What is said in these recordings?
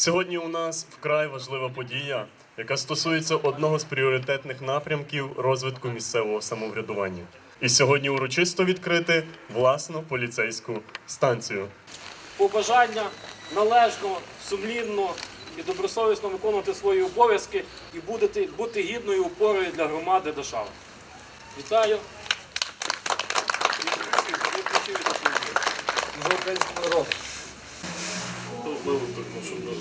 Сьогодні у нас вкрай важлива подія, яка стосується одного з пріоритетних напрямків розвитку місцевого самоврядування. І сьогодні урочисто відкрити власну поліцейську станцію. побажання належно, сумлінно і добросовісно виконувати свої обов'язки і бути, бути гідною опорою для громади Дашава. Вітаю. Служу українському народу.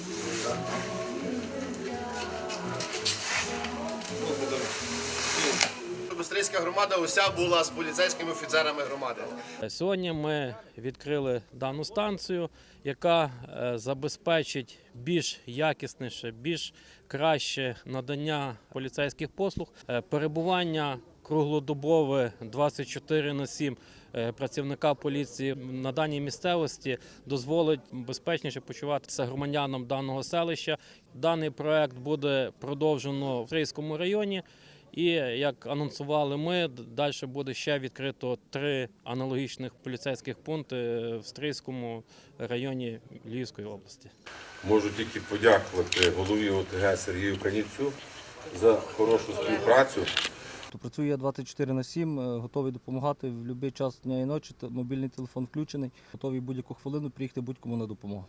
Бистрицька громада уся була з поліцейськими офіцерами громади. Сьогодні ми відкрили дану станцію, яка е, забезпечить більш якісніше, більш краще надання поліцейських послуг, е, перебування круглодобове 24 на 7 е, працівника поліції на даній місцевості дозволить безпечніше почуватися громадянам даного селища. Даний проект буде продовжено в Рейському районі. І як анонсували ми, далі буде ще відкрито три аналогічних поліцейських пункти в Стрийському районі Львівської області. Можу тільки подякувати голові ОТГ Сергію Канівцю за хорошу співпрацю. То працюю я 24 на 7, е, готовий допомагати в будь-який час дня і ночі. Мобільний телефон включений, готовий будь-яку хвилину приїхати будь-кому на допомогу.